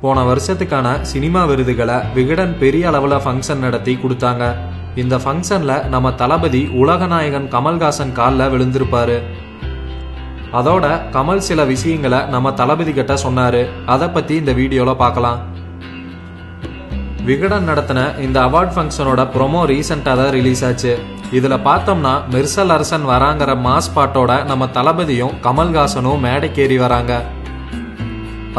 போன வருஷத்துக்கான சினிமா விருதுகளை விகடன் பெரிய அளவில் ஃபங்க்ஷன் நடத்தி கொடுத்தாங்க. இந்த ஃபங்க்ஷனில் நம்ம தளபதி உலகநாயகன் கமல்ஹாசன் காலில் விழுந்திருப்பாரு. அதோட கமல் சில விஷயங்களை நம்ம தளபதி கிட்ட சொன்னாரு. அதை பத்தி இந்த வீடியோல பார்க்கலாம். விகடன் நடத்தின இந்த அவார்ட் ஃபங்க்ஷனோட ப்ரொமோ ரீசெண்டாக தான் ரிலீஸ் ஆச்சு. இதுல பார்த்தோம்னா மெர்சல் அரசன் வராங்கிற மாஸ் பாட்டோட நம்ம தளபதியும் கமல்ஹாசனும் மேடைக்கேறி வராங்க.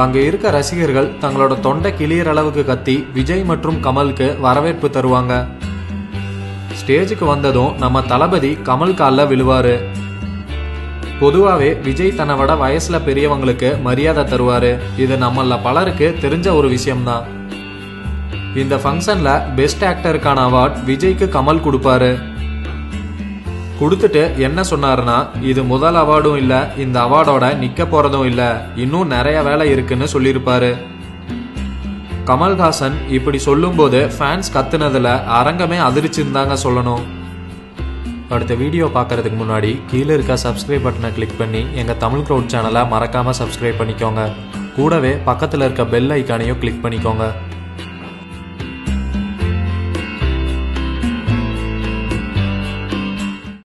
அங்கு இருக்க ரசிகர்கள் தங்களோட தொண்டை கிளியர் அளவுக்கு கத்தி விஜய் மற்றும் கமலுக்கு வரவேற்பு தருவாங்க. ஸ்டேஜுக்கு வந்ததும் நம்ம தளபதி கமல் காலில் விழுவாரு. பொதுவாகவே விஜய் தன்னை விட வயசுல பெரியவங்களுக்கு மரியாதை தருவாரு. இது நம்மள பலருக்கு தெரிஞ்ச ஒரு விஷயம்தான். இந்த ஃபங்க்ஷன்ல பெஸ்ட் ஆக்டருக்கான அவார்ட் விஜய்க்கு கமல் கொடுப்பாரு. கொடுத்துட்டு என்ன சொன்னாருன்னா இது முதல் அவார்டும் இல்ல இந்த அவார்டோட நிக்க போறதும் இல்ல இன்னும் நிறைய வேலை இருக்குன்னு சொல்லியிருப்பாரு. கமல்ஹாசன் இப்படி சொல்லும்போது ஃபேன்ஸ் கத்துனதுல அரங்கமே அதிர்ச்சிருந்தாங்க தாங்க சொல்லணும். அடுத்த வீடியோ பார்க்கறதுக்கு முன்னாடி கீழே இருக்க சப்ஸ்கிரைப் பட்டனை கிளிக் பண்ணி எங்கள் தமிழ் க்ரௌட் சேனலை மறக்காமல் சப்ஸ்கிரைப் பண்ணிக்கோங்க. கூடவே பக்கத்தில் இருக்க பெல் ஐக்கானையும் கிளிக் பண்ணிக்கோங்க.